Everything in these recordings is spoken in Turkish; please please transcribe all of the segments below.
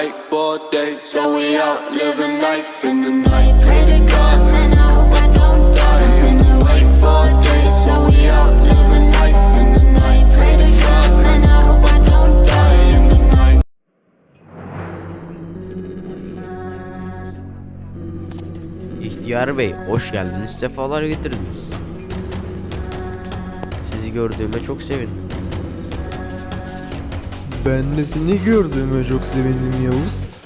awake for days. So we out living life in the night. Pray to God, man, I hope I don't die. I've been awake for days. So we out living life in the night. Pray to God, man, I hope I don't die in the night. İhtiyar Bey, hoş geldiniz, sefalar getirdiniz. Sizi gördüğüme çok sevindim. Ben de seni gördüğüme çok sevindim Yavuz.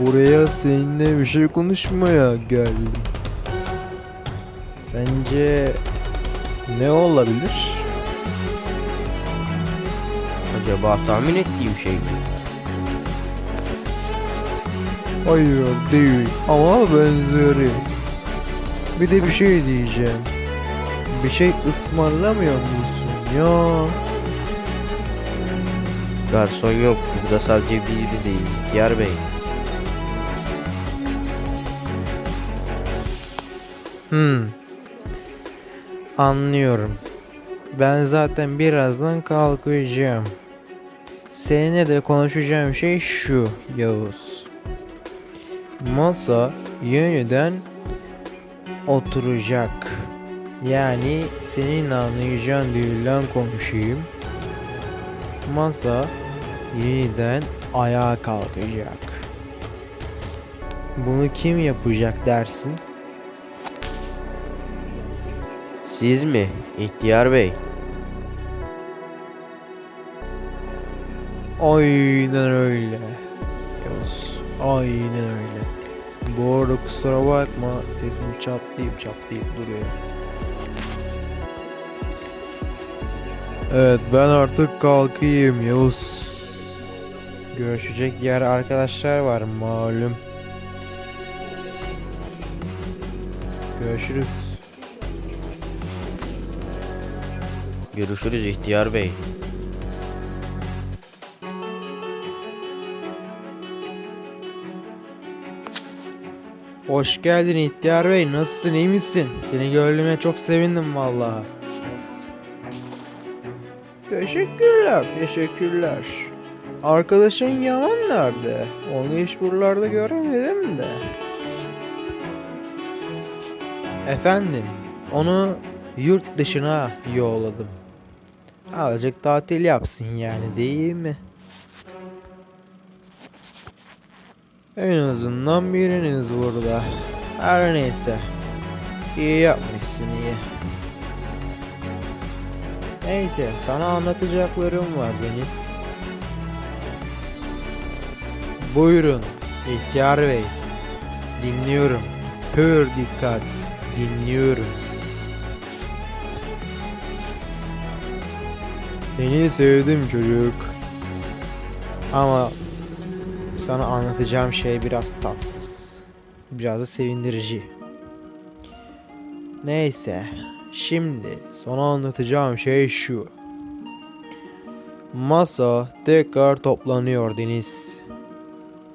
Buraya seninle bir şey konuşmaya geldim. Sence ne olabilir? Acaba tahmin ettiğim şey mi? Hayır değil ama benzeri. Bir de bir şey diyeceğim. Bir şey ısmarlamıyor musun ya? Garson yok, burada sadece biz bizeyiz İhtiyar Bey. Hmm. Anlıyorum. Ben zaten birazdan kalkacağım. Seninle de konuşacağım şey şu Yavuz. Masa yeniden oturacak. Yani senin anlayacağın dilden konuşayım. Masa yeniden ayağa kalkacak. Bunu kim yapacak dersin? Siz mi, İhtiyar Bey? Aynen öyle. Yavuz. Aynen öyle. Bu arada kusura bakma sesim çatlayıp çatlayıp duruyor. Evet ben artık kalkayım Yavuz. Görüşecek diğer arkadaşlar var malum. Görüşürüz. Görüşürüz İhtiyar Bey. Hoş geldin İhtiyar Bey. Nasılsın iyi misin? Seni gördüğüme çok sevindim vallahi. Teşekkürler, teşekkürler. Arkadaşın Yaman nerede? Onu hiç buralarda göremedim de. Efendim, onu yurt dışına yolladım. Azıcık tatil yapsın yani değil mi? En azından biriniz burada. Her neyse. İyi yapmışsın iyi. Neyse sana anlatacaklarım var Deniz. Buyurun İhtiyar Bey. Dinliyorum. Pür dikkat. Dinliyorum. Seni sevdim çocuk. Ama sana anlatacağım şey biraz tatsız. Biraz da sevindirici. Neyse. Şimdi sana anlatacağım şey şu. Masa tekrar toplanıyor Deniz.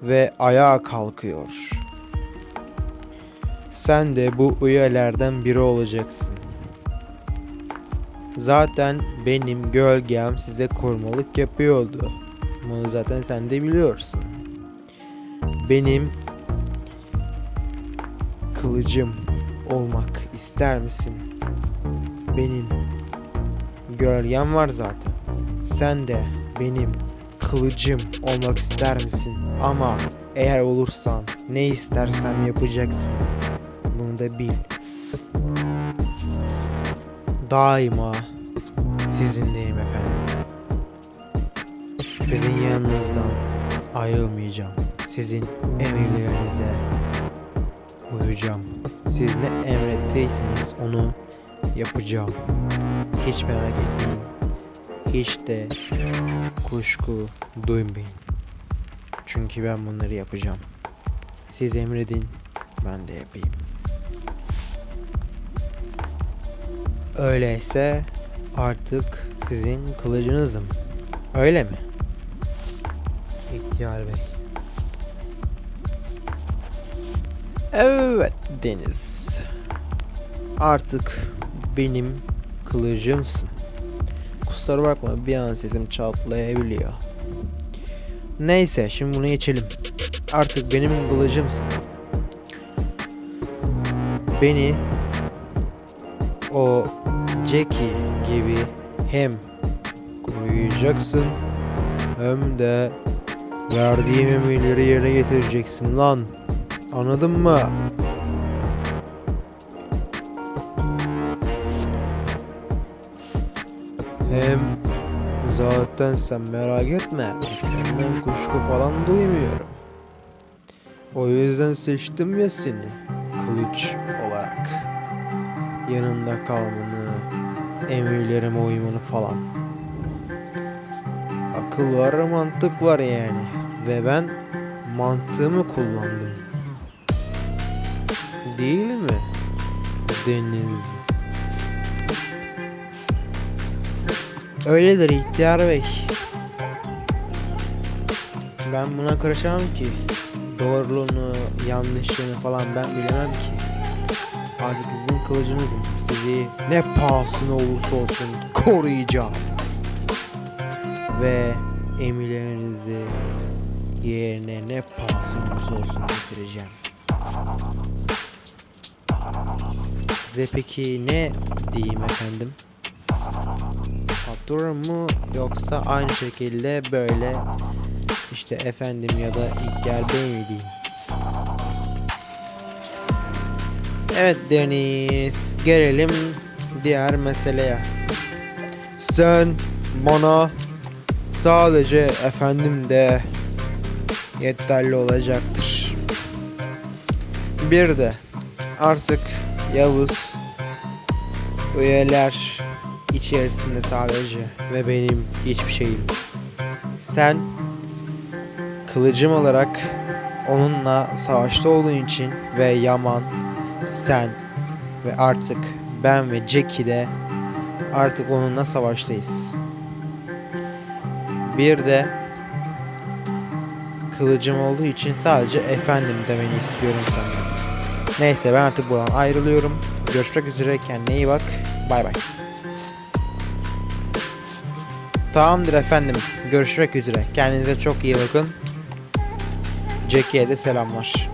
Ve ayağa kalkıyor. Sen de bu üyelerden biri olacaksın. Zaten benim gölgem size korumalık yapıyordu. Bunu zaten sen de biliyorsun. Benim kılıcım olmak ister misin? Benim gölgem var zaten. Sen de benim kılıcım olmak ister misin? Ama eğer olursan ne istersem yapacaksın. Bunu da bil. Daima sizinleyim efendim. Sizin yanınızdan ayrılmayacağım. Sizin emirlerinize uyacağım. Siz ne emrettiyseniz onu yapacağım. Hiç merak etmeyin. Hiç de kuşku duymayın. Çünkü ben bunları yapacağım. Siz emredin, ben de yapayım. Öyleyse artık sizin kılıcınızım. Öyle mi? İhtiyar Bey. Evet Deniz. Artık benim kılıcımsın. Kusura bakma bir an sesim çatlayabiliyor. Neyse şimdi bunu geçelim. Artık benim kılıcımsın. Beni o Jackie gibi hem koruyacaksın hem de verdiğim emirleri yerine getireceksin lan. Anladın mı? Hem zaten sen merak etme. Senden kuşku falan duymuyorum. O yüzden seçtim ya seni. Kılıç olarak. Yanımda kalmanı, emirlerime uymanı falan. Akıl var, mantık var yani. Ve ben mantığımı kullandım. Değil mi? Deniz. Öyledir ihtiyar bey. Ben buna karışamam ki. Doğruluğunu, yanlışlığını falan ben bilemem ki. Artık sizin kılıcınızım. Sizi ne pahasına olursa olsun koruyacağım. Ve emirlerinizi yerine ne pahasına olursa olsun getireceğim. Size peki ne diyeyim efendim? Patron mu yoksa aynı şekilde böyle işte efendim ya da bey mi diyeyim? Evet Deniz gelelim diğer meseleye. Sen bana sadece efendim de yeterli olacaktır. Bir de artık Yavuz üyeler içerisinde sadece ve benim hiçbir şeyim. Sen kılıcım olarak onunla savaşta olduğun için ve Yaman sen ve artık ben ve Jackie de artık onunla savaştayız. Bir de kılıcım olduğu için sadece efendim demeni istiyorum senden. Neyse ben artık buradan ayrılıyorum. Görüşmek üzere kendine iyi bak. Bay bay. Tamamdır efendim. Görüşmek üzere. Kendinize çok iyi bakın. Jackie'ye de selamlar.